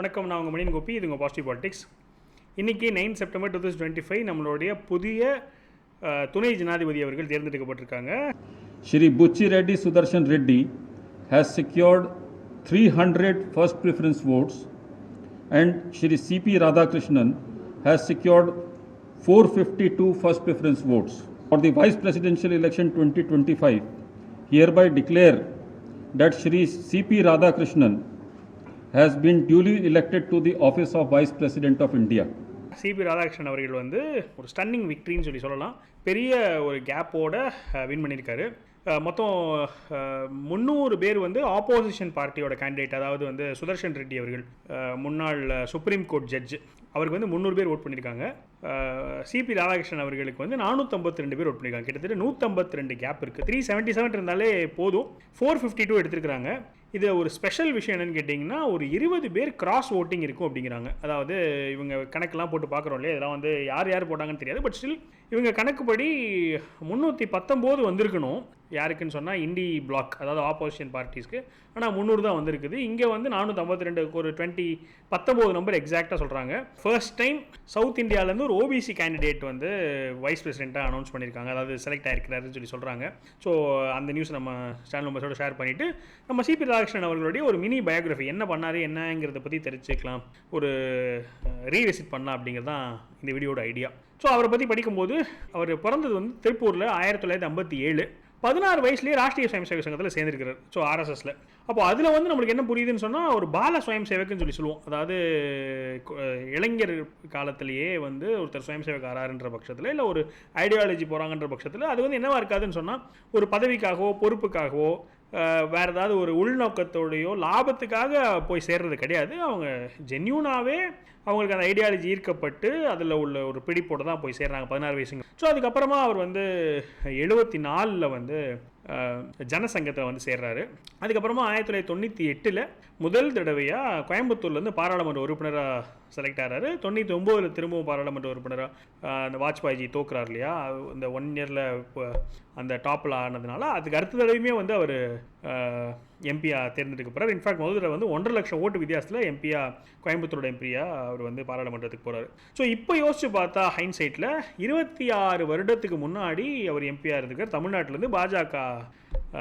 வணக்கம் நான் உங்கள் மணியன் கோபி இது உங்கள் பாசிட்டிவ் பாலிடிக்ஸ் இன்றைக்கி nine September two thousand twenty five நம்மளுடைய புதிய அஹ், துணை ஜனாதிபதி அவர்கள் தேர்ந்தெடுக்கப்பட்டிருக்காங்க Shri Buchi Reddy Sudarshan Reddy has secured 300 first preference votes and Shri CP Radhakrishnan has secured 452 first preference votes. For the vice presidential election 2025, hereby declare that Shri CP Radhakrishnan has been duly elected to the office of Vice President of India. C P Radhakrishnan அவர்கள் வந்து ஒரு stunning விக்ட்ரின்னு சொல்லி சொல்லலாம். பெரிய ஒரு கேப்போட win பண்ணியிருக்காரு. மொத்தம் முந்நூறு பேர் வந்து ஆப்போசிஷன் பார்ட்டியோட கேண்டிடேட் அதாவது வந்து சுதர்ஷன் ரெட்டி அவர்கள் முன்னாள் சுப்ரீம் கோர்ட் ஜட்ஜ் அவருக்கு வந்து முந்நூறு பேர் ஓட் பண்ணியிருக்காங்க. சிபி ராதாகிருஷ்ணன் அவர்களுக்கு வந்து நானூற்றம்பத்தி ரெண்டு பேர் ஓட் பண்ணியிருக்காங்க. கிட்டத்தட்ட நூற்றம்பத்தி ரெண்டு கேப் இருக்குது த்ரீ செவன்ட்டி செவன் இருந்தாலே போதும். ஃபோர் ஃபிஃப்டி டூ எடுத்திருக்கிறாங்க. இது ஒரு ஸ்பெஷல் விஷயம் என்னன்னு கேட்டிங்கன்னா ஒரு இருபது பேர் கிராஸ் ஓட்டிங் இருக்கும் அப்படிங்கிறாங்க. அதாவது இவங்க கணக்கெல்லாம் போட்டு பார்க்குறோம் இல்லையா? இதெல்லாம் வந்து யார் யார் போட்டாங்கன்னு தெரியாது. பட் ஸ்டில் இவங்க கணக்குப்படி முந்நூற்றி பத்தொம்போது வந்திருக்கணும். யாருக்குன்னு சொன்னால் இண்டி பிளாக் அதாவது ஆப்போசிஷன் பார்ட்டிஸ்க்கு ஆனால் முந்நூறு தான் வந்திருக்குது. இங்கே வந்து நானூற்றி ரெண்டு ஒரு டுவெண்ட்டி பத்தொம்போது நம்பர் எக்ஸாக்டாக சொல்கிறாங்க ஃபர்ஸ்ட் டைம் சவுத் இந்தியாவிலேருந்து ஒரு ஓபிசி கேண்டிடேட் வந்து வைஸ் பிரசிடெண்ட்டாக அனௌன்ஸ் பண்ணியிருக்காங்க அதாவது செலக்ட் ஆகிருக்கிறாருன்னு சொல்லி சொல்கிறாங்க ஸோ அந்த நியூஸ் நம்ம சேனல் மெம்பர்ஸோட ஷேர் பண்ணிவிட்டு நம்ம சிபி ராதாகிருஷ்ணன் அவர்களுடைய ஒரு மினி பயோகிராஃபி என்ன பண்ணார் என்னங்கிறத பற்றி தெரிஞ்சுக்கலாம். ஒரு ரீவிசிட் பண்ணலாம் அப்படிங்கிறது தான் இந்த வீடியோட ஐடியா ஸோ அவரை பற்றி படிக்கும்போது அவர் பிறந்தது வந்து திருப்பூரில் ஆயிரத்தி தொள்ளாயிரத்தி ஐம்பத்தி ஏழு. பதினாறு வயசுலேயே ராஷ்ட்ரிய சுயம் சேவை சங்கத்தில் சேர்ந்திருக்கிறார். ஸோ ஆர்எஸ்எஸில் அப்போ அதில் வந்து நம்மளுக்கு என்ன புரியுதுன்னு சொன்னால் ஒரு பால சுயம் சேவக்குன்னு சொல்லி சொல்லுவோம். அதாவது இளைஞர் காலத்திலேயே வந்து ஒருத்தர் சுயம் சேவக் ஆறாருன்ற பட்சத்தில் இல்லை ஒரு ஐடியாலஜி போகிறாங்கன்ற பட்சத்தில் அது வந்து என்னவா இருக்காதுன்னு சொன்னால் ஒரு பதவிக்காகவோ பொறுப்புக்காகவோ வேறு ஏதாவது ஒரு உள்நோக்கத்தோடையோ லாபத்துக்காக போய் சேர்றது கிடையாது. அவங்க ஜென்யூனாகவே அவங்களுக்கு அந்த ஐடியாலஜி ஈர்க்கப்பட்டு அதில் உள்ள ஒரு பிடிப்போட தான் போய் சேர்றாங்க பதினாறு வயசுங்க. ஸோ அதுக்கப்புறமா அவர் வந்து எழுபத்தி நாலில் வந்து ஜனசங்கத்தில் வந்து சேர்றாரு. அதுக்கப்புறமா ஆயிரத்தி தொள்ளாயிரத்தி தொண்ணூற்றி எட்டில் முதல் தடவையாக கோயம்புத்தூர்லேருந்து பாராளுமன்ற உறுப்பினராக செலக்ட் ஆகிறாரு தொண்ணூற்றி ஒம்போதில் திரும்பவும் பாராளுமன்ற உறுப்பினராக அந்த வாஜ்பாய்ஜி தோக்குறார் இல்லையா? இந்த ஒன் இயரில் அந்த டாப்பில் ஆனதுனால அதுக்கு அடுத்த தடவையுமே வந்து அவர் எம்பியாக தேர்ந்தெடுக்கப்படுறார் இன்ஃபேக்ட் முதல்ல வந்து ஒன்றரை லட்சம் ஓட்டு வித்தியாசத்தில் எம்பியா கோயம்புத்தூரோட எம்பியா அவர் வந்து பாராளுமன்றத்துக்கு போகிறார் ஸோ இப்போ யோசிச்சு பார்த்தா ஹைன்சைட்டில் இருபத்தி ஆறு வருடத்துக்கு முன்னாடி அவர் எம்பியா இருந்திருக்கார். தமிழ்நாட்டிலேருந்து பாஜக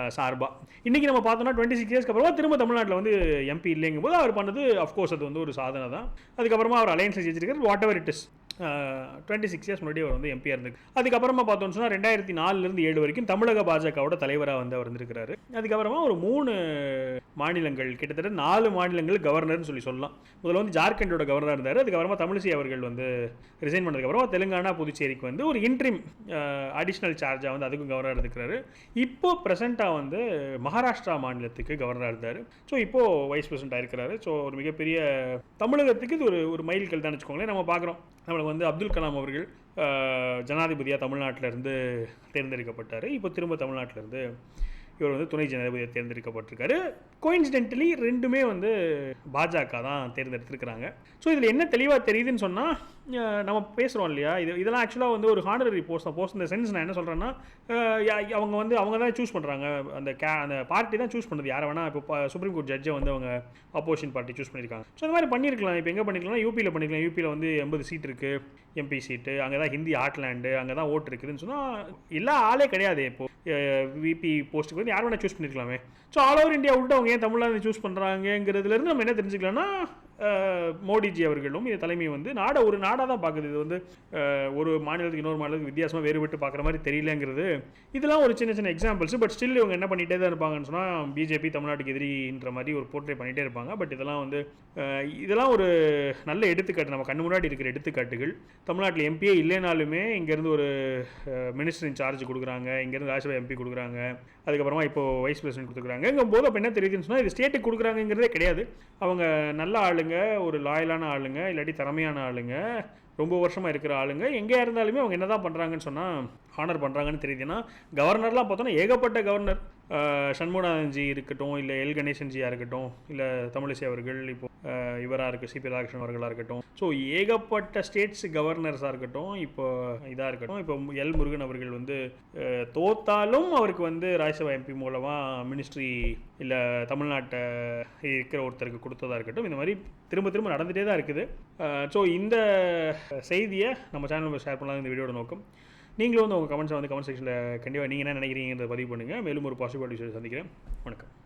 சார்பாக இன்றைக்கி நம்ம பார்த்தோம்னா டுவெண்ட்டி சிக்ஸ் இயர்ஸ்க்கு அப்புறமா திரும்ப தமிழ்நாட்டில் வந்து எம்பி இல்லைங்கும் போது அவர் பண்ணது அஃப்கோர்ஸ் அது வந்து ஒரு சாதனை தான் அதுக்கப்புறமா அவர் alliance ஜெயிச்சிருக்காரு. Whatever it is twenty six years முன்னாடி அவர் வந்து எம்பியாக இருந்து அதுக்கப்புறமா பார்த்தோம்னு சொன்னால் ரெண்டாயிரத்தி நாலுலேருந்து ஏழு வரைக்கும் தமிழக பாஜகவோட தலைவராக வந்து அவர் இருந்திருக்கிறாரு. அதுக்கப்புறமா ஒரு மூணு மாநிலங்கள் கிட்டத்தட்ட நாலு மாநிலங்கள் கவர்னர்னு சொல்லி சொல்லலாம். முதல்ல வந்து ஜார்க்கண்டோட கவர்னர் இருந்தார். அதுக்கப்புறமா தமிழிசை அவர்கள் வந்து ரிசைன் பண்ணதுக்கப்புறமா தெலுங்கானா புதுச்சேரிக்கு வந்து ஒரு இன்ட்ரிம் அடிஷ்னல் சார்ஜாக வந்து அதுக்கும் கவர்னர் இருந்திருக்கிறாரு. இப்போ ப்ரெசென்ட்டாக வந்து மகாராஷ்டிரா மாநிலத்துக்கு கவர்னராக இருந்தார். ஸோ இப்போது வைஸ் பிரசிடென்ட்டாக இருக்கிறாரு. ஸோ ஒரு மிகப்பெரிய தமிழகத்துக்கு இது ஒரு ஒரு மைல்கல் தான் வச்சுக்கோங்களேன். நம்ம பார்க்குறோம். நம்மளுக்கு வந்து அப்துல் கலாம் அவர்கள் ஜனாதிபதியாக தமிழ்நாட்டில் இருந்து தேர்ந்தெடுக்கப்பட்டார். இப்போ திரும்ப தமிழ்நாட்டில் இருந்து இவர் வந்து துணை ஜனாதிபதியாக தேர்ந்தெடுக்கப்பட்டிருக்காரு. கோயின்சிடென்டலி ரெண்டுமே வந்து பாஜக தான் தேர்ந்தெடுத்திருக்கிறாங்க. ஸோ இதில் என்ன தெளிவாக தெரியுதுன்னு சொன்னால் நம்ம பேசுகிறோம் இல்லையா? இது இதெல்லாம் ஆக்சுவலாக வந்து ஒரு ஹானரரி போஸ்ட் தான் போஸ்ட் இந்த சென்ஸ் நான் என்ன சொல்கிறேன்னா அவங்க வந்து அவங்க தான் சூஸ் பண்ணுறாங்க அந்த கே அந்த பார்ட்டி தான் சூஸ் பண்ணுறது யாரை வேணால் இப்போ சுப்ரீம் கோர்ட் ஜட்ஜை வந்து அவங்க அப்போசிஷன் பார்ட்டி சூஸ் பண்ணியிருக்காங்க ஸோ இந்த மாதிரி பண்ணியிருக்கலாம் இப்போ எங்கே பண்ணிருக்கலாம்? யூபியில் பண்ணிக்கலாம் யூபியில் வந்து எண்பது சீட் இருக்குது எம்பி சீட்டு அங்கே தான் ஹிந்தி ஆட்லேண்டு அங்கே தான் ஓட்டு இருக்குதுன்னு சொன்னால் எல்லா ஆளே கிடையாது இப்போது விபி போஸ்ட்டுக்கு வந்து யார் வேணால் சூஸ் பண்ணியிருக்கலாமே ஸோ ஆல் ஓவர் இந்தியா விட்டு அவங்க ஏன் தமிழ்நாடு சூஸ் பண்ணுறாங்கங்கிறதுலேருந்து நம்ம என்ன தெரிஞ்சுக்கலாம்னா மோடிஜி அவர்களும் இந்த தலைமை வந்து நாடை ஒரு நாடாக தான் பார்க்குது. இது வந்து ஒரு மாநிலத்துக்கு இன்னொரு மாநிலத்துக்கு வித்தியாசமாக வேறுபட்டு பார்க்குற மாதிரி தெரியலங்கிறது. இதெல்லாம் ஒரு சின்ன சின்ன எக்ஸாம்பிள்ஸ் பட் ஸ்டில் இவங்க என்ன பண்ணிகிட்டே தான் இருப்பாங்கன்னு சொன்னால் பிஜேபி தமிழ்நாட்டுக்கு எதிரின்ற மாதிரி ஒரு போர்ட்ரே பண்ணிகிட்டே இருப்பாங்க. பட் இதெல்லாம் வந்து இதெல்லாம் ஒரு நல்ல எடுத்துக்காட்டு. நம்ம கண்ணு முன்னாடி இருக்கிற எடுத்துக்காட்டுகள். தமிழ்நாட்டில் எம்பியே இல்லைனாலுமே இங்கேருந்து ஒரு மினிஸ்டர் சார்ஜ் கொடுக்குறாங்க. இங்கேருந்து ராஜ்யசபா எம்பி கொடுக்குறாங்க. அதுக்கப்புறமா இப்போ வைஸ் பிரசிடென்ட் இங்கே போது அப்போ என்ன தெரியுதுன்னு சொன்னால் இது ஸ்டேட்டுக்கு கொடுக்குறாங்கிறதே கிடையாது. அவங்க நல்ல ஆளுங்க ஒரு லாயலான ஆளுங்க இல்லாட்டி திறமையான ஆளுங்க ரொம்ப வருஷமாக இருக்கிற ஆளுங்க எங்கேயா இருந்தாலுமே அவங்க என்ன தான் பண்ணுறாங்கன்னு சொன்னால் ஹானர் பண்ணுறாங்கன்னு தெரியுது. ஏன்னா கவர்னர்லாம் பார்த்தோன்னா ஏகப்பட்ட கவர்னர் சண்முகநாதன்ஜி இருக்கட்டும் இல்லை எல். கணேசன்ஜியாக இருக்கட்டும் இல்லை தமிழிசை அவர்கள் இப்போ இவராக இருக்குது சிபி ராதாகிருஷ்ணன் அவர்களாக இருக்கட்டும். ஸோ ஏகப்பட்ட ஸ்டேட்ஸ் கவர்னர்ஸாக இருக்கட்டும் இப்போ இதாக இருக்கட்டும். இப்போ எல். முருகன் அவர்கள் வந்து தோத்தாலும் அவருக்கு வந்து ராஜ்யசபா எம்பி மூலமாக மினிஸ்ட்ரி இல்லை தமிழ்நாட்டை இருக்கிற ஒருத்தருக்கு கொடுத்ததாக இருக்கட்டும். இந்த மாதிரி திரும்ப திரும்ப நடந்துகிட்டே தான் இருக்குது. ஸோ இந்த செய்தியை நம்ம சேனலில் ஷேர் பண்ணலாம். இந்த வீடியோட நோக்கம். நீங்களும் வந்து உங்கள் கமெண்ட்ஸை வந்து கமெண்ட் செக்ஷனில் கண்டிப்பாக நீங்கள் என்ன நினைக்கிறீங்கன்றத பதிவு பண்ணுங்கள் மேலும் ஒரு பாசிபிலிட்டி சந்திக்கிறேன். வணக்கம்.